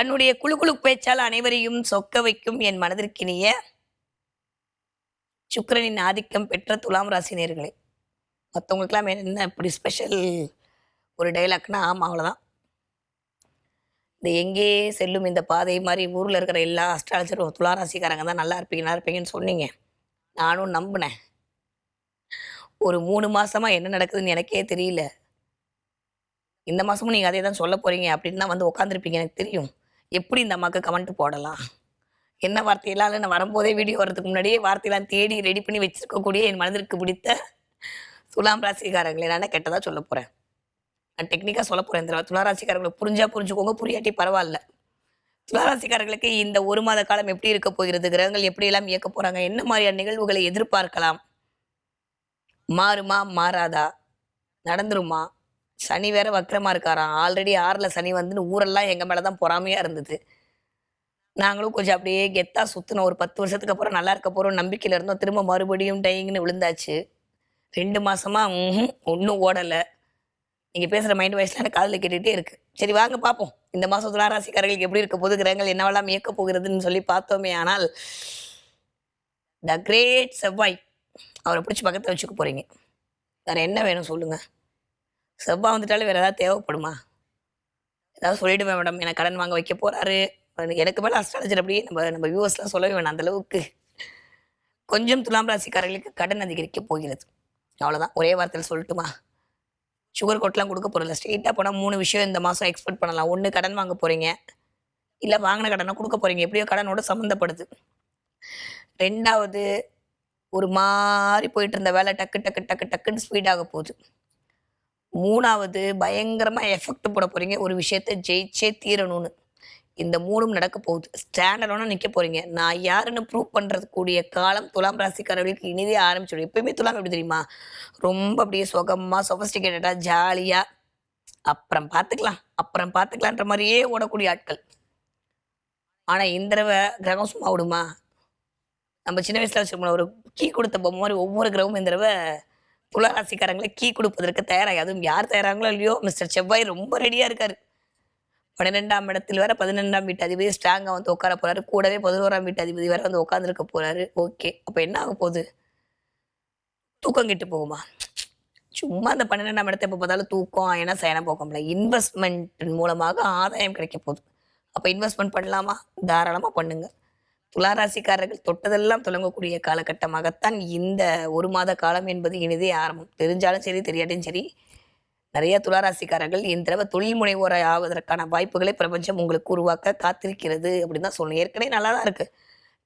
தன்னுடைய குழு குழு பேச்சால் அனைவரையும் சொக்க வைக்கும் என் மனதிற்கினிய சுக்கரனின் ஆதிக்கம் பெற்ற துலாம் ராசினியர்களே மற்றவங்களுக்கெல்லாம் என்ன இப்படி ஸ்பெஷல் ஒரு டைலாக்னா ஆமாம் அவ்வளோதான் இந்த எங்கே செல்லும் இந்த பாதை மாதிரி ஊரில் இருக்கிற எல்லா அஸ்ட்ராலஜரும் துளாராசிக்காரங்க தான் நல்லா இருப்பீங்க நல்லா இருப்பீங்கன்னு சொன்னீங்க. நானும் நம்பினேன். ஒரு மூணு மாதமாக என்ன நடக்குதுன்னு எனக்கே தெரியல. இந்த மாதமும் நீங்கள் அதே தான் சொல்ல போறீங்க அப்படின்னு தான் வந்து உட்காந்துருப்பீங்க எனக்கு தெரியும். எப்படி இந்த அம்மாவுக்கு கமெண்ட் போடலாம்? என்ன வார்த்தையெல்லாம் இல்லை நான் வரும்போதே வீடியோ வர்றதுக்கு முன்னாடியே வார்த்தையெல்லாம் தேடி ரெடி பண்ணி வச்சிருக்கக்கூடிய என் மனதிற்கு பிடித்த துலாம் ராசிக்காரங்களே நான் கெட்டதாக சொல்ல போகிறேன் நான் டெக்னிக்காக சொல்ல போகிறேன் இந்த துளாராசிக்காரங்களை புரிஞ்சா புரிஞ்சுக்கோங்க புரியாட்டி பரவாயில்ல. துளாராசிக்காரர்களுக்கு இந்த ஒரு மாத காலம் எப்படி இருக்க போகிறது கிரகங்கள் எப்படியெல்லாம் இயக்க போகிறாங்க என்ன மாதிரியான நிகழ்வுகளை எதிர்பார்க்கலாம்? மாறுமா மாறாதா? நடந்துருமா? சனி வேற வக்கரமா இருக்காராம் ஆல்ரெடி ஆறில் சனி வந்துன்னு ஊரெல்லாம் எங்கள் மேலே தான் பொறாமையாக இருந்தது. நாங்களும் கொஞ்சம் அப்படியே கெத்தா சுற்றினோம் ஒரு பத்து வருஷத்துக்கு அப்புறம் நல்லா இருக்க போகிறோம் நம்பிக்கையில் இருந்தோம். திரும்ப மறுபடியும் டைங்னு விழுந்தாச்சு. ரெண்டு மாசமா ம் ஒன்றும் ஓடலை. நீங்கள் பேசுகிற மைண்ட் வாய்ஸ்லாம் எனக்கு காதில் கேட்டுகிட்டே இருக்கு. சரி வாங்க பார்ப்போம் இந்த மாதம் துளாராசிக்காரர்களுக்கு எப்படி இருக்க போது கிரகங்கள் என்னவெல்லாம் இயக்க போகிறதுன்னு சொல்லி பார்த்தோமே. ஆனால் த கிரேட் செவ்வாய் அவரை பிடிச்சி பக்கத்தில் வச்சுக்க போகிறீங்க வேறு என்ன வேணும் சொல்லுங்கள் செவ்வாய் வந்துட்டாலும் வேறு ஏதாவது தேவைப்படுமா? ஏதாவது சொல்லிவிடுவேன் மேடம் என்னை கடன் வாங்க வைக்க போகிறாரு எனக்கு மேலே அஸ்ட்ராலஜர் அப்படியே நம்ம நம்ம வியூவர்ஸ்லாம் சொல்லவே வேணாம் அந்த அளவுக்கு. கொஞ்சம் துலாம் ராசிக்காரர்களுக்கு கடன் அதிகரிக்க போகிறது. அவ்வளோதான் ஒரே வார்த்தையில் சொல்லட்டுமா? சுகர் கோட்லாம் கொடுக்க போகிறதில்ல ஸ்ட்ரெயிட்டாக போனால் மூணு விஷயம் இந்த மாதம் எக்ஸ்பெக்ட் பண்ணலாம். ஒன்று கடன் வாங்க போகிறீங்க இல்லை வாங்கின கடனை கொடுக்க போகிறீங்க எப்படியோ கடனோட சம்மந்தப்படுது. ரெண்டாவது ஒரு மாதிரி போயிட்டு இருந்த வேலை டக்கு டக்கு டக்கு டக்குன்னு ஸ்பீடாக போகுது. மூணாவது பயங்கரமாக எஃபெக்ட் போட போகிறீங்க ஒரு விஷயத்த ஜெயிச்சே தீரணும்னு. இந்த மூணும் நடக்க போகுது. ஸ்டாண்டர்டான நிற்க போகிறீங்க நான் யாருன்னு ப்ரூவ் பண்ணுறது கூடிய காலம் துலாம் ராசிக்காரர்களுக்கு இனிதே ஆரம்பிச்சிடும். எப்பயுமே துலாம் எப்படி தெரியுமா? ரொம்ப அப்படியே சுகமாக சொஃபஸ்டிகேட்டடாக ஜாலியாக அப்புறம் பார்த்துக்கலாம் அப்புறம் பார்த்துக்கலான்ற மாதிரியே ஓடக்கூடிய ஆட்கள். ஆனால் இந்த தடவை கிரகம் சும்மா விடுமா நம்ம சின்ன வயசில் வச்சுருப்போம் ஒரு கீ கொடுத்த பொம்மை மாதிரி ஒவ்வொரு கிரகமும் இந்த தடவை துளராசிக்காரங்களை கீ கொடுப்பதற்கு தயாராகி. அதுவும் யார் தயாராங்களோ இல்லையோ? மிஸ்டர் செவ்வாய் ரொம்ப ரெடியாக இருக்காரு. பன்னிரெண்டாம் இடத்தில் வேற பதினெண்டாம் வீட்டு அதிபதி ஸ்ட்ராங்காக வந்து உட்கார போறாரு. கூடவே பதினோராம் வீட்டு அதிபதி வேற வந்து உட்காந்துருக்க போறாரு. ஓகே அப்போ என்ன ஆக போகுது? தூக்கம் கெட்டு போகுமா? சும்மா அந்த பன்னிரெண்டாம் இடத்தை எப்போ பார்த்தாலும் தூக்கம் ஏன்னா சைனாக போக முடியல இன்வெஸ்ட்மெண்ட் மூலமாக ஆதாயம் கிடைக்க போகுது. அப்போ இன்வெஸ்ட்மெண்ட் பண்ணலாமா? தாராளமாக பண்ணுங்கள் துளாராசிக்காரர்கள் தொட்டதெல்லாம் தொடங்கக்கூடிய காலகட்டமாகத்தான் இந்த ஒரு மாத காலம் என்பது இனிதே ஆரம்பம். தெரிஞ்சாலும் சரி தெரியாட்டியும் சரி நிறைய துளாராசிக்காரர்கள் இந்த தடவை தொழில் முனைவோரை ஆவதற்கான வாய்ப்புகளை பிரபஞ்சம் உங்களுக்கு உருவாக்க காத்திருக்கிறது அப்படின்னு தான் சொல்லணும். ஏற்கனவே நல்லா தான் இருக்கு.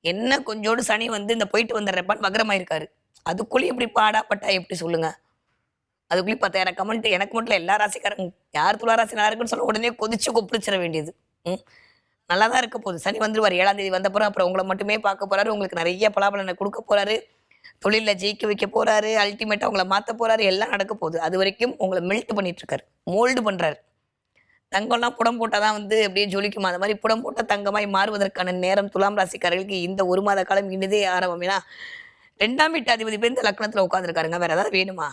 என்ன கொஞ்சோடு சனி வந்து இந்த போயிட்டு வந்துடுறப்பான்னு வகரமாயிருக்காரு. அதுக்குள்ளேயும் இப்படி பாடாப்பட்டா எப்படி சொல்லுங்க? அதுக்குள்ளேயும் பத்தாயிரம் கமெண்ட் எனக்கு மட்டும் எல்லா ராசிக்காரங்க யார் துளாராசி நல்லா இருக்குன்னு சொல்ல உடனே கொதிச்சு கொப்பிடிச்சிட வேண்டியது. ம். நல்லா தான் இருக்க போகுது. சனி வந்துருவார் ஏழாம் தேதி வந்த பிறகு அப்புறம் உங்களை மட்டுமே பார்க்க போறாரு உங்களுக்கு நிறைய பலாபலனை கொடுக்க போறாரு தொழிலில் ஜெயிக்க வைக்க போறாரு அல்டிமேட்டாக உங்களை மாற்ற போறாரு எல்லாம் நடக்க போகுது. அது வரைக்கும் உங்களை மெல்ட் பண்ணிட்டு இருக்காரு மோல்டு பண்றாரு. தங்கம்லாம் புடம் போட்டால் தான் வந்து அப்படியே ஜொலிக்குமா? அந்த மாதிரி புடம் போட்டால் தங்கமாய் மாறுவதற்கான நேரம் துலாம் ராசிக்காரர்களுக்கு இந்த ஒரு மாத காலம் இனிதே ஆரம்பம். ஏன்னா ரெண்டாம் வீட்டு அதிபதி பேர் இந்த லக்னத்தில் உட்காந்துருக்காருங்க வேற ஏதாவது வேணுமா?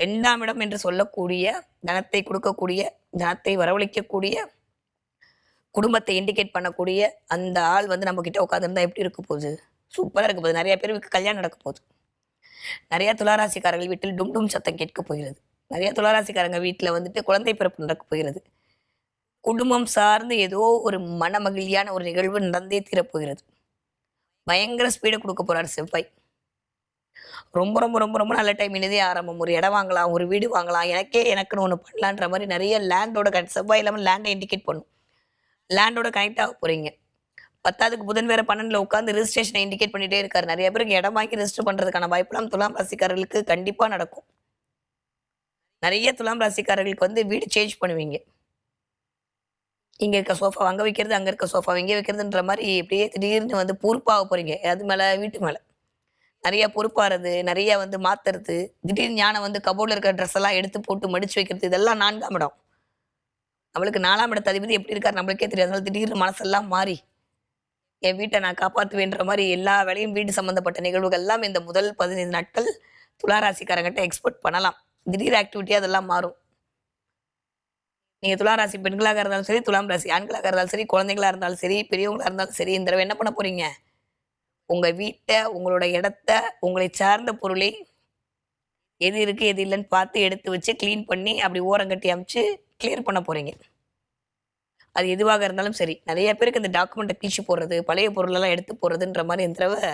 ரெண்டாம் இடம் என்று சொல்லக்கூடிய தனத்தை கொடுக்கக்கூடிய தனத்தை வரவழைக்கக்கூடிய குடும்பத்தை இண்டிகேட் பண்ணக்கூடிய அந்த ஆள் வந்து நம்ம கிட்ட உட்காந்துருந்தா எப்படி இருக்க போகுது? சூப்பராக இருக்க போகுது. நிறைய பேருக்கு கல்யாணம் நடக்க போகுது. நிறைய துளாராசிக்காரர்கள் வீட்டில் டும் டும் சத்தம் கேட்க போகிறது. நிறைய துளாராசிக்காரங்க வீட்டில் வந்துட்டு குழந்தை பிறப்பு நடக்க போகிறது. குடும்பம் சார்ந்து ஏதோ ஒரு மனமகிழ்ச்சியான ஒரு நிகழ்வு நடந்தே தீரப்போகிறது. பயங்கர ஸ்பீடை கொடுக்க போகிறார் செவ்வாய். ரொம்ப ரொம்ப ரொம்ப ரொம்ப நல்ல டைம் இனிதே ஆரம்பம். ஒரு இடம் வாங்கலாம் ஒரு வீடு வாங்கலாம் எனக்கே எனக்குன்னு ஒன்று பண்ணலான்ற மாதிரி நிறைய லேண்டோட செவ்வாய் இல்லாமல் லேண்டை இண்டிகேட் பண்ணும். லேண்டோட கனெக்ட் ஆக போறீங்க. பத்தாவதுக்கு புதன் வேற பன்னெண்டுல உட்காந்து ரிஜிஸ்ட்ரேஷனை இண்டிகேட் பண்ணிட்டே இருக்காரு. நிறைய பேருக்கு இடம் வாங்கி ரிஜிஸ்டர் பண்றதுக்கான வாய்ப்பெல்லாம் துலாம் ராசிக்காரர்களுக்கு கண்டிப்பா நடக்கும். நிறைய துலாம் ராசிக்காரர்களுக்கு வந்து வீடு சேஞ்ச் பண்ணுவீங்க. இங்க இருக்க சோஃபா அங்க வைக்கிறது அங்க இருக்க சோஃபா இங்கே வைக்கிறதுன்ற மாதிரி இப்படியே திடீர்னு வந்து பொறுப்பாக போறீங்க. அது மேல வீட்டு மேல. நிறைய பொறுப்பாறது நிறைய வந்து மாத்துறது. திடீர்னு ஞானம் வந்து கபோர்டில் இருக்கிற ட்ரெஸ் எல்லாம் எடுத்து போட்டு மடிச்சு வைக்கிறது இதெல்லாம் நான்காம் இடம். நம்மளுக்கு நாலாம் இடத்து அதிபதி எப்படி இருக்காரு நம்மளுக்கே தெரியாது. அதனால திடீர்னு மனசெல்லாம் மாறி என் வீட்டை நான் காப்பாற்றுவேன்ற மாதிரி எல்லா வேலையும் வீடு சம்மந்தப்பட்ட நிகழ்வுகள் எல்லாம் இந்த முதல் பதினைந்து நாட்கள் துளாராசிக்காரங்கிட்ட எக்ஸ்போர்ட் பண்ணலாம். திடீர் ஆக்டிவிட்டி அதெல்லாம் மாறும். நீங்கள் துளாராசி பெண்களாக இருந்தாலும் சரி துலாம் ராசி ஆண்களாக இருந்தாலும் சரி குழந்தைங்களா இருந்தாலும் சரி பெரியவங்களாக இருந்தாலும் சரி இந்த தடவை என்ன பண்ண போகிறீங்க உங்கள் வீட்டை உங்களோட இடத்த உங்களை சார்ந்த பொருளை எது இருக்குது எது இல்லைன்னு பார்த்து எடுத்து வச்சு க்ளீன் பண்ணி அப்படி ஓரங்கட்டி அமைச்சு கிளியர் பண்ண போகிறீங்க அது எதுவாக இருந்தாலும் சரி நிறைய பேருக்கு இந்த டாக்குமெண்ட்டை தீச்சு போடுறது பழைய பொருளெல்லாம் எடுத்து போடுறதுன்ற மாதிரி இந்த தடவை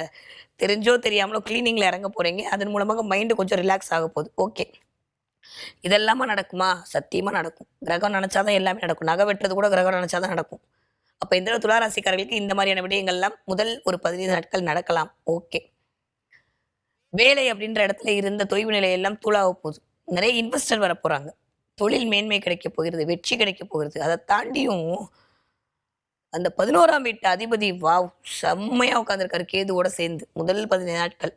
தெரிஞ்சோ தெரியாமலோ க்ளீனிங்கில் இறங்க போகிறீங்க அதன் மூலமாக மைண்டு கொஞ்சம் ரிலாக்ஸ் ஆக போகுது. ஓகே இதெல்லாமா நடக்குமா? சத்தியமாக நடக்கும். கிரகம் நினச்சாதான் எல்லாமே நடக்கும். நகை வெட்டுறது கூட கிரகம் நினச்சாதான் நடக்கும். அப்போ இந்த துளாராசிக்காரர்களுக்கு இந்த மாதிரியான விடயங்கள்லாம் முதல் ஒரு பதினைந்து நாட்கள் நடக்கலாம். ஓகே வேலை அப்படின்ற இடத்துல இருந்த தொய்வு நிலையெல்லாம் தூளாக போகுது. நிறைய இன்வெஸ்டர் வர போகிறாங்க தொழில் மேன்மை கிடைக்க போகிறது வெற்றி கிடைக்க போகிறது. அதை தாண்டியும் அந்த பதினோராம் வீட்டு அதிபதி வாவ் செம்மையாக உட்காந்துருக்காரு கேதுவோட சேர்ந்து முதல் பதினைந்து நாட்கள்.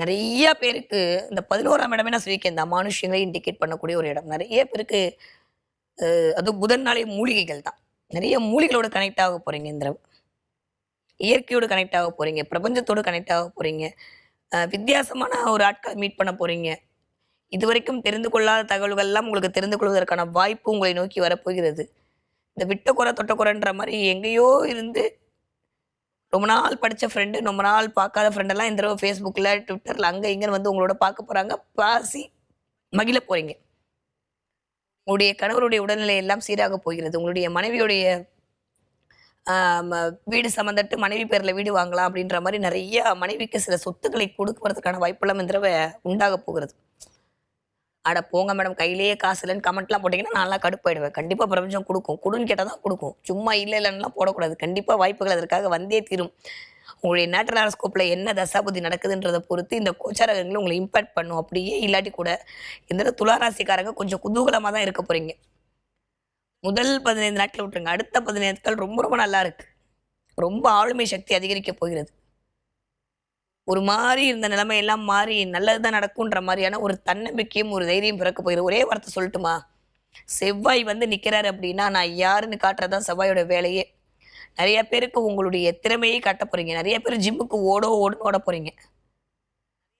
நிறைய பேருக்கு இந்த பதினோராம் இடமே நான் சொல்லியிருக்கேன் இந்த அமானுஷ்யங்களை இண்டிகேட் பண்ணக்கூடிய ஒரு இடம். நிறைய பேருக்கு அதுவும் புதன் நாளே மூலிகைகள் தான். நிறைய மூலிகளோடு கனெக்ட் ஆக போகிறீங்க இந்த இயற்கையோடு கனெக்ட் ஆக போகிறீங்க பிரபஞ்சத்தோடு கனெக்ட் ஆக போகிறீங்க வித்தியாசமான ஒரு ஆட்களை மீட் பண்ண போகிறீங்க இதுவரைக்கும் தெரிந்து கொள்ளாத தகவல்கள்லாம் உங்களுக்கு தெரிந்து கொள்வதற்கான வாய்ப்பு உங்களை நோக்கி வரப்போகிறது. இந்த விட்டக்குறை தொட்டக்குறைன்ற மாதிரி எங்கேயோ இருந்து ரொம்ப நாள் படித்த ஃப்ரெண்டு ரொம்ப நாள் பார்க்காத ஃப்ரெண்டெல்லாம் இந்த தடவை ஃபேஸ்புக்கில் ட்விட்டரில் அங்கே இங்கேன்னு வந்து உங்களோட பார்க்க போகிறாங்க பாசி மகிழ போகிறீங்க உங்களுடைய கணவருடைய உடல்நிலை எல்லாம் சீராக போகிறது. உங்களுடைய மனைவியுடைய வீடு சம்மந்தட்டு மனைவி பேரில் வீடு வாங்கலாம் அப்படின்ற மாதிரி நிறைய மனைவிக்கு சில சொத்துக்களை கொடுக்கறதுக்கான வாய்ப்பெல்லாம் இந்த தடவை உண்டாக போகிறது. அட போங்க மேடம் கையிலேயே காசு இல்லைன்னு கமெண்ட்லாம் போட்டிங்கன்னா நான்லாம் கடுப்பாயிடுவேன் கண்டிப்பாக பிரபஞ்சம் கொடுக்கும். கொடுன்னு கேட்டால் தான் கொடுக்கும். சும்மா இல்லை இல்லைன்னுலாம் போடக்கூடாது. கண்டிப்பாக வாய்ப்புகள் அதற்காக வந்தே தீரும். உங்களுடைய நேட்டர் ஹாரோஸ்கோப்பில் என்ன தசாபுதி நடக்குதுன்றதை பொறுத்து இந்த கோச்சாரகங்களை உங்களை இம்பாக்ட் பண்ணும். அப்படியே இல்லாட்டி கூட இந்த துளாராசிக்காரங்க கொஞ்சம் குதூகலமாக தான் இருக்க போகிறீங்க முதல் பதினைந்து நாட்கள் விட்டுருங்க. அடுத்த பதினைந்து நாட்கள் ரொம்ப ரொம்ப நல்லா இருக்குது ரொம்ப ஆளுமை சக்தி அதிகரிக்க போகிறது. ஒரு மாதிரி இருந்த நிலைமை எல்லாம் மாறி நல்லது தான் நடக்கும்ன்ற மாதிரியான ஒரு தன்னம்பிக்கையும் ஒரு தைரியம் பிறக்க போயிடும் ஒரே வார்த்தை சொல்லட்டுமா? செவ்வாய் வந்து நிற்கிறாரு அப்படின்னா நான் யாருன்னு காட்டுறதான் செவ்வாயோட வேலையே. நிறைய பேருக்கு உங்களுடைய திறமையை காட்ட போறீங்க. நிறைய பேர் ஜிம்முக்கு ஓடோ ஓடுன்னு ஓட போறீங்க.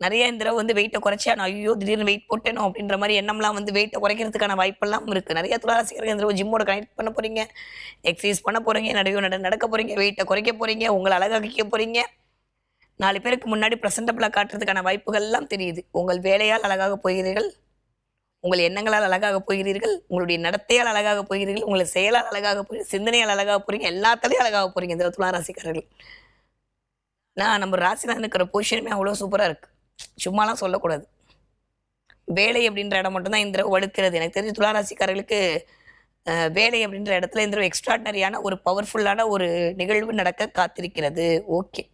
நிறைய இந்த தடவை வந்து வெயிட்டை குறைச்சா நான் ஐயோ திடீர்னு வெயிட் போட்டேனோ அப்படின்ற மாதிரி எண்ணம்லாம் வந்து வெயிட்டை குறைக்கிறதுக்கான வாய்ப்பெல்லாம் இருக்குது நிறைய துளாராசிகர்கள் இந்த தடவை ஜிம்மோட கனெக்ட் பண்ண போகிறீங்க எக்ஸசைஸ் பண்ண போகிறீங்க நடுவே நட நடக்க போகிறீங்க வெயிட்டை குறைக்க போறீங்க. உங்களை அழகாக்கிக்க போகிறீங்க நாலு பேருக்கு முன்னாடி ப்ரெசன்டபிளாக காட்டுறதுக்கான வாய்ப்புகள்லாம் தெரியுது. உங்கள் வேலையால் அழகாக போகிறீர்கள். உங்கள் எண்ணங்களால் அழகாக போகிறீர்கள். உங்களுடைய நடத்தையால் அழகாக போகிறீர்கள். உங்கள் செயலால் அழகாக போய் சிந்தனையால் அழகாக போகிறீங்க எல்லாத்துலேயும் அழகாக போகிறீங்க இந்த துலா ராசிக்காரர்கள். நான் நம்ம ராசியில் இருக்கிற பொசிஷனுமே அவ்வளோ சூப்பராக இருக்குது சும்மாலாம் சொல்லக்கூடாது. வேலை அப்படின்ற இடம் மட்டும்தான் இந்த வலுக்கிறது. எனக்கு தெரிஞ்சு துலா ராசிக்காரர்களுக்கு வேலை அப்படின்ற இடத்துல இந்த எக்ஸ்ட்ராடனரியான ஒரு பவர்ஃபுல்லான ஒரு நிகழ்வு நடக்க காத்திருக்கிறது. ஓகே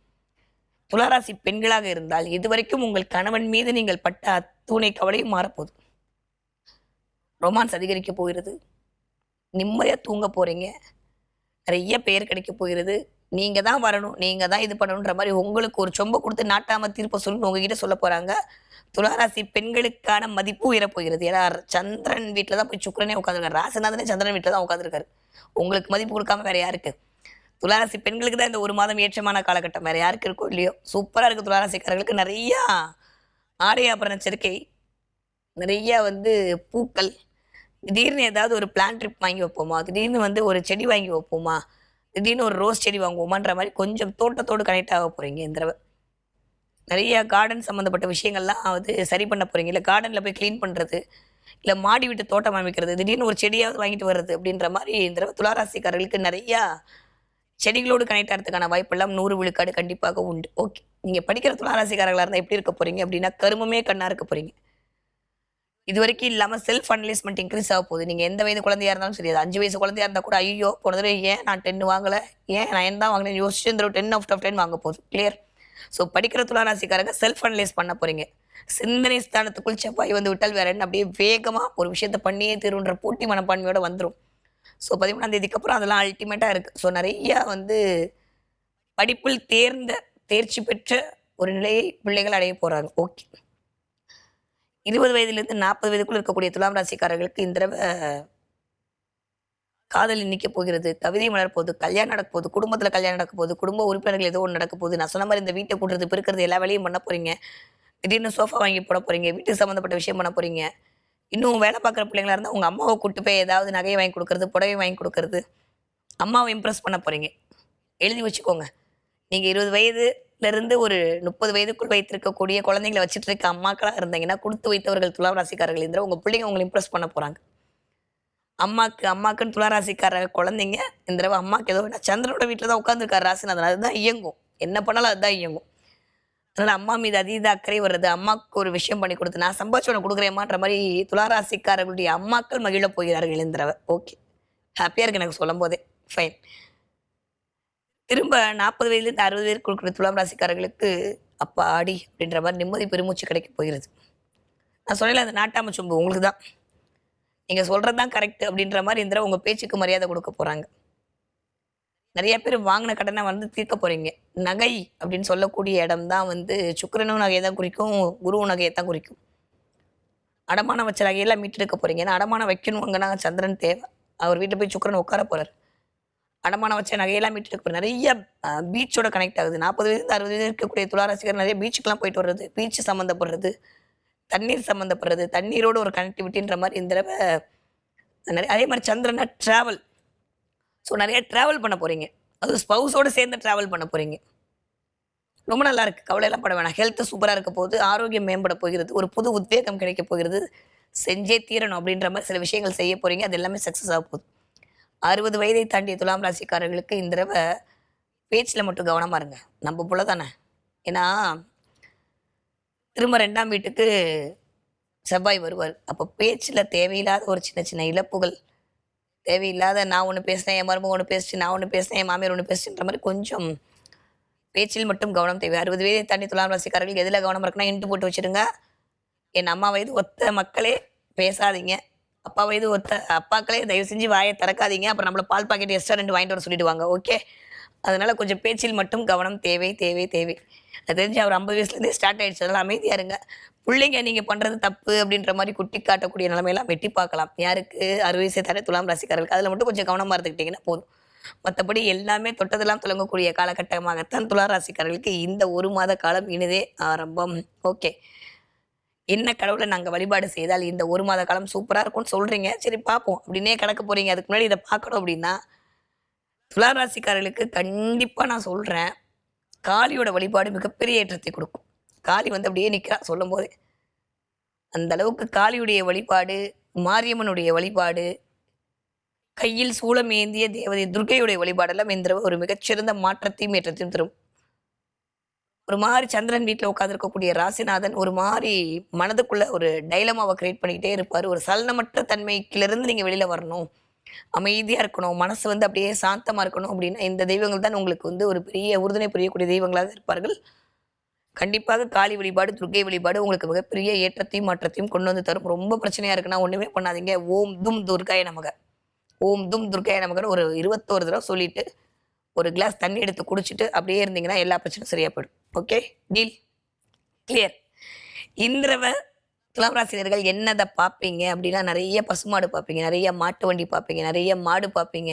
துளாராசி பெண்களாக இருந்தால் இதுவரைக்கும் உங்கள் கணவன் மீது நீங்கள் பட்ட அத்துணை கவலையும் மாறப்போகுது. ரொமான்ஸ் அதிகரிக்க போகிறது. நிம்மதியாக தூங்க போகிறீங்க நிறைய பெயர் கிடைக்க போகிறது. நீங்கள் தான் வரணும் நீங்கள் தான் இது பண்ணணுன்ற மாதிரி உங்களுக்கு ஒரு சொம்பை கொடுத்து நாட்டாமல் தீர்ப்பை சொல்லணும் உங்ககிட்ட சொல்ல போகிறாங்க துளாராசி பெண்களுக்கான மதிப்பு உயரப்போகிறது. ஏன்னா சந்திரன் வீட்டில் தான் போய் சுக்கரனே உட்காந்துருக்காரு ராசநாதனே சந்திரன் வீட்டில் தான் உட்காந்துருக்காரு உங்களுக்கு மதிப்பு கொடுக்காம வேற யாருக்கு துளாராசி பெண்களுக்கு தான் இந்த ஒரு மாதம் ஏற்றமான காலகட்டம். வேறு யாருக்கு இருக்கோ இல்லையோ. சூப்பராக இருக்குது துளாராசிக்காரர்களுக்கு. நிறையா ஆடை ஆபரண சேர்க்கை நிறையா வந்து பூக்கள். திடீர்னு ஏதாவது ஒரு பிளான் ட்ரிப் வாங்கி வைப்போமா? திடீர்னு வந்து ஒரு செடி வாங்கி வைப்போமா? திடீர்னு ஒரு ரோஸ் செடி வாங்குவோமான்ற மாதிரி கொஞ்சம் தோட்டத்தோடு கனெக்ட் ஆக போகிறீங்க இந்த தடவை. நிறையா கார்டன் சம்மந்தப்பட்ட விஷயங்கள்லாம் வந்து சரி பண்ண போகிறீங்க இல்லை கார்டனில் போய் க்ளீன் பண்ணுறது இல்லை மாடி விட்டு தோட்டம் அமைக்கிறது திடீர்னு ஒரு செடியாவது வாங்கிட்டு வர்றது அப்படின்ற மாதிரி இந்த தடவை துளாராசிக்காரர்களுக்கு நிறையா செடிகளோடு கனெக்ட் ஆகிறதுக்கான வாய்ப்பெல்லாம் நூறு விழுக்காடு கண்டிப்பாக உண்டு. ஓகே நீங்கள் படிக்கிற துளாராசிக்காரர்களாக இருந்தால் எப்படி இருக்க போகிறீங்க அப்படின்னா கருமமே கண்ணாக இருக்க போகிறீங்க இது வரைக்கும் இல்லாமல் செல்ஃப் அனலைஸ்மெண்ட் இன்க்ரீஸ் ஆக போகுது. நீங்கள் எந்த வயது குழந்தையாக இருந்தாலும் சரி அது அஞ்சு வயசு குழந்தையா இருந்தால் கூட ஐயோ போன தடவை ஏன் நான் டென் வாங்கலை? ஏன் நான் என்ன வாங்கினேன் யோசிச்சு இந்த டென் ஆஃப் ஆஃப் டென் வாங்க போகுது. கிளியர் ஸோ படிக்கிற துளாராசிக்காரங்க செல்ஃப் அனலைஸ் பண்ண போகிறீங்க சிந்தனை ஸ்தானத்துக்குள் செவ்வாய் வந்து விட்டால் வேற என்ன? அப்படியே வேகமாக ஒரு விஷயத்தை பண்ணியே தீருன்ற போட்டி மனப்பான்மையோட வந்துடும் ஸோ பதிமூணாம் தேதிக்கு அப்புறம் அதெல்லாம் அல்டிமேட்டாக இருக்குது ஸோ நிறையா வந்து படிப்பில் தேர்ந்த தேர்ச்சி பெற்ற ஒரு நிலையை பிள்ளைகள் அடைய போகிறாங்க ஓகே இருபது வயதுலேருந்து நாற்பது வயதுக்குள் இருக்கக்கூடிய துலாம் ராசிக்காரர்களுக்கு இந்த தடவை காதல் நிற்க போகிறது கவிதை மலர் கல்யாணம் நடக்க போகுது குடும்பத்தில் கல்யாணம் நடக்க போகுது குடும்ப உறுப்பினர்கள் ஏதோ ஒன்று நடக்க போகுது நான் சொன்ன மாதிரி இந்த வீட்டை கூட்டுறது பெருக்கிறது எல்லா வேலையும் பண்ண போகிறீங்க திடீர்னு சோஃபா வாங்கி போட போகிறீங்க வீட்டுக்கு சம்மந்தப்பட்ட விஷயம் பண்ண போகிறீங்க இன்னும் வேலை பார்க்குற பிள்ளைங்களா இருந்தால் உங்கள் அம்மாவை கூட்டு போய் ஏதாவது நகையை வாங்கி கொடுக்கறது புடவை வாங்கி கொடுக்குறது அம்மாவை இம்ப்ரெஸ் பண்ண போகிறீங்க எழுதி வச்சுக்கோங்க. நீங்கள் இருபது வயதுலேருந்து ஒரு முப்பது வயதுக்குள் வைத்திருக்கக்கூடிய குழந்தைங்களை வச்சுட்டு இருக்க அம்மாக்களாக இருந்தீங்கன்னா கொடுத்து வைத்தவர்கள் துளாராசிக்காரர்கள் இருந்தால் உங்கள் பிள்ளைங்க உங்களை இம்ப்ரெஸ் பண்ண போகிறாங்க அம்மாக்கு அம்மாக்குன்னு துளாராசிக்கார குழந்தைங்க இந்த தடவை அம்மாக்கு ஏதோ சந்திரனோட வீட்டில் தான் உட்காந்துருக்காரு ராசிநாதன். அதுதான் இயங்கும். என்ன பண்ணாலும் அதுதான் இயங்கும். அதனால் அம்மா மீது அதீத அக்கறை வர்றது அம்மாவுக்கு ஒரு விஷயம் பண்ணி கொடுத்து நான் சம்பாதிச்சு உனக்கு கொடுக்குறேம்மான்ற மாதிரி துளாராசிக்காரர்களுடைய அம்மாக்கள் மகிழ போகிறார்கள் இந்த ஓகே ஹாப்பியாக இருக்கு எனக்கு சொல்லும் போதே ஃபைன் திரும்ப நாற்பது வயதுலேருந்து அறுபது வயது கொடுக்குற துலாம் ராசிக்காரர்களுக்கு அப்பா ஆடி அப்படின்ற மாதிரி நிம்மதி பெருமூச்சு கிடைக்க போகிறது. நான் சொல்லல அந்த நாட்டாம சொம்பு உங்களுக்கு தான். நீங்கள் சொல்கிறது தான் கரெக்ட் அப்படின்ற மாதிரி இந்த உங்கள் பேச்சுக்கு மரியாதை கொடுக்க போகிறாங்க நிறைய பேர் வாங்கின கடனை வந்து தீர்க்க போகிறீங்க நகை அப்படின்னு சொல்லக்கூடிய இடம் தான் வந்து சுக்கரனும் நகையை தான் குறிக்கும் குருவும் நகையை தான் குறிக்கும். அடமானம் வச்ச நகையெல்லாம் மீட்டெடுக்க போகிறீங்க ஏன்னா அடமானம் வைக்கணுங்கன்னா சந்திரன் தேவை. அவர் வீட்டில் போய் சுக்கரன் உட்கார போகிறார் அடமானம் வச்ச நகையெல்லாம் மீட்டெடுக்க போகிறார் நிறைய பீச்சோட கனெக்ட் ஆகுது. நாற்பது வயது அறுபது வயது இருக்கக்கூடிய துளாராசிகர் நிறைய பீச்சுக்கெலாம் போயிட்டு வர்றது. பீச்சு சம்மந்தப்படுறது. தண்ணீர் சம்மந்தப்படுறது. தண்ணீரோட ஒரு கனெக்டிவிட்டின்ற மாதிரி இந்த தடவை நிறைய அதே மாதிரி சந்திரனா ட்ராவல் ஸோ நிறைய ட்ராவல் பண்ண போகிறீங்க அது ஸ்பவுஸோடு சேர்ந்து ட்ராவல் பண்ண போகிறீங்க ரொம்ப நல்லா இருக்குது கவலையெல்லாம் பட வேணாம். ஹெல்த்து சூப்பராக இருக்க போகுது. ஆரோக்கியம் மேம்பட போகிறது. ஒரு புது உத்வேகம் கிடைக்க போகிறது. செஞ்சே தீரணும் அப்படின்ற மாதிரி சில விஷயங்கள் செய்ய போகிறீங்க அது எல்லாமே சக்ஸஸ் ஆக போகுது. அறுபது வயதை தாண்டிய துலாம் ராசிக்காரர்களுக்கு இந்த தடவை பேச்சில் மட்டும் கவனமாக இருங்க. நம்ம போல தானே ஏன்னா திரும்ப ரெண்டாம் வீட்டுக்கு செவ்வாய் வருவார். அப்போ பேச்சில் தேவையில்லாத ஒரு சின்ன சின்ன இழப்புகள் தேவையில்லாத நான் ஒன்று பேசினேன் என் மருமக ஒன்று பேசிச்சு நான் ஒன்று பேசினேன் என் மாமியார் ஒன்று பேசுன்ற மாதிரி கொஞ்சம் பேச்சில் மட்டும் கவனம் தேவை. அறுபது வயதை தண்ணி துலாம் ராசிக்காரர்கள் எதில் கவனம் இருக்குன்னா இன்ட்டு போட்டு வச்சுருங்க. என் அம்மா வயது ஒத்த மக்களே பேசாதீங்க. அப்பா வயது ஒத்த அப்பாக்களே தயவு செஞ்சு வாயை திறக்காதீங்க. அப்புறம் நம்மளை பால் பாக்கெட் எக்ஸ்ட்ரா ரெண்டு வாங்கிட்டு வர சொல்லிடுவாங்க. ஓகே அதனால் கொஞ்சம் பேச்சில் மட்டும் கவனம் தேவை தேவை தேவை. அது தெரிஞ்சு அவர் ஐம்பது வயசுலேருந்தே ஸ்டார்ட் ஆயிடுச்சு. அதனால் அமைதியாக இருங்க. பிள்ளைங்க நீங்கள் பண்ணுறது தப்பு அப்படின்ற மாதிரி குட்டி காட்டக்கூடிய நிலைமையெல்லாம் வெட்டி பார்க்கலாம். யாருக்கு? அறுவை வயசு தர துலாம் ராசிக்காரர்களுக்கு. அதில் மட்டும் கொஞ்சம் கவனமாக இருந்துக்கிட்டிங்கன்னா போதும். மற்றபடி எல்லாமே தொட்டதெல்லாம் தொடங்கக்கூடிய காலகட்டமாகத்தான் துலா ராசிக்காரர்களுக்கு இந்த ஒரு மாத காலம் இனிதே ஆரம்பம். ஓகே. என்ன கடவுளை நாங்கள் வழிபாடு செய்தால் இந்த ஒரு மாத காலம் சூப்பராக இருக்கும்னு சொல்கிறீங்க சரி பார்ப்போம். அப்படின்னே கிடக்க போகிறீங்க அதுக்கு முன்னாடி இதை பார்க்கணும் அப்படின்னா துளாராசிக்காரர்களுக்கு கண்டிப்பாக நான் சொல்கிறேன் காளியோட வழிபாடு மிகப்பெரிய ஏற்றத்தை கொடுக்கும். காளி வந்து அப்படியே நிற்கிறா சொல்லும் போதே அந்த அளவுக்கு காளியுடைய வழிபாடு மாரியம்மனுடைய வழிபாடு கையில் சூளம் ஏந்திய தேவதை துர்கையுடைய வழிபாடெல்லாம் இந்த ஒரு மிகச்சிறந்த மாற்றத்தையும் ஏற்றத்தையும் தரும். ஒரு மாதிரி சந்திரன் வீட்டில் உட்காந்துருக்கக்கூடிய ராசிநாதன் ஒரு மாதிரி மனதுக்குள்ள ஒரு டைலமாவை கிரியேட் பண்ணிக்கிட்டே இருப்பார். ஒரு சலனமற்ற தன்மைக்கிலிருந்து நீங்கள் வெளியில் வரணும். அமைதியாக இருக்கணும் மனசு வந்து அப்படியே சாந்தமாக இருக்கணும் அப்படின்னா இந்த தெய்வங்கள் தான் உங்களுக்கு வந்து ஒரு பெரிய உறுதுணை புரியக்கூடிய தெய்வங்களாக இருப்பார்கள். கண்டிப்பாக காளி வழிபாடு துர்க்கை வழிபாடு உங்களுக்கு மிகப்பெரிய ஏற்றத்தையும் மாற்றத்தையும் கொண்டு வந்து தரும். ரொம்ப பிரச்சனையாக இருக்குன்னா ஒன்றுமே பண்ணாதீங்க. ஓம் தும் துர்காய நமக. ஓம் தும் துர்காய நமகன்னு ஒரு இருபத்தோரு தடவை சொல்லிட்டு ஒரு கிளாஸ் தண்ணி எடுத்து குடிச்சிட்டு அப்படியே இருந்தீங்கன்னா எல்லா பிரச்சனையும் சரியாக போயிடும். ஓகே? டீல்? கிளியர்? இந்திரவை துலாம் ராசினியர்கள் என்னதை பார்ப்பீங்க? அப்படின்னா நிறைய பசுமாடு பார்ப்பீங்க. நிறைய மாட்டு வண்டி பார்ப்பீங்க. நிறைய மாடு பார்ப்பீங்க.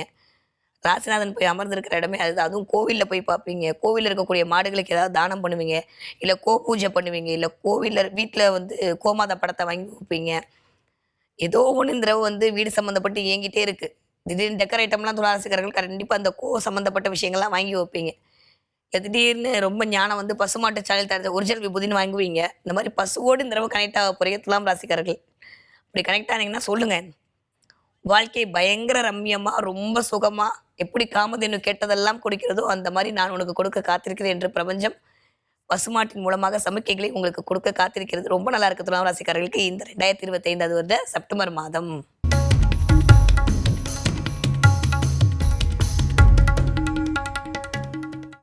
ராசிநாதன் போய் அமர்ந்திருக்கிற இடமே அது அதுவும் கோவிலில் போய் பார்ப்பீங்க. கோவிலில் இருக்கக்கூடிய மாடுகளுக்கு ஏதாவது தானம் பண்ணுவீங்க. இல்லை கோ பூஜை பண்ணுவீங்க. இல்லை கோவிலில் வீட்டில் வந்து கோமாதா படத்தை வாங்கி வைப்பீங்க ஏதோ ஒன்று இந்த தடவை வந்து வீடு சம்மந்தப்பட்டு இயங்கிட்டே இருக்குது திடீர்னு டெக்கரேட்டம்லாம் துளாரசிக்காரர்கள் கண்டிப்பாக அந்த கோ சம்மந்தப்பட்ட விஷயங்கள்லாம் வாங்கி வைப்பீங்க. திடீர்னு ரொம்ப ஞானம் வந்து பசுமாட்டு சாலையில் தரது ஒரிஜினல் விபூதின்னு வாங்குவீங்க. இந்த மாதிரி பசுவோடு இந்த தடவை கனெக்ட் ஆக போறீங்க துலாம் ராசிக்காரர்கள். அப்படி கனெக்ட் ஆனீங்கன்னா சொல்லுங்க. வாழ்க்கை பயங்கர ரம்யமா ரொம்ப சுகமா எப்படி காமதேனு கேட்டதெல்லாம் கொடுக்கிறதோ அந்த மாதிரி நான் உனக்கு கொடுக்க காத்திருக்கிறேன் என்று பிரபஞ்சம் பசுமாட்டின் மூலமாக சமிக்கைகளை உங்களுக்கு கொடுக்க காத்திருக்கிறது. ரொம்ப நல்லா இருக்கு துலாம் ராசிக்காரர்களுக்கு இந்த ரெண்டாயிரத்தி இருபத்தைந்தாவது வருட செப்டம்பர் மாதம்.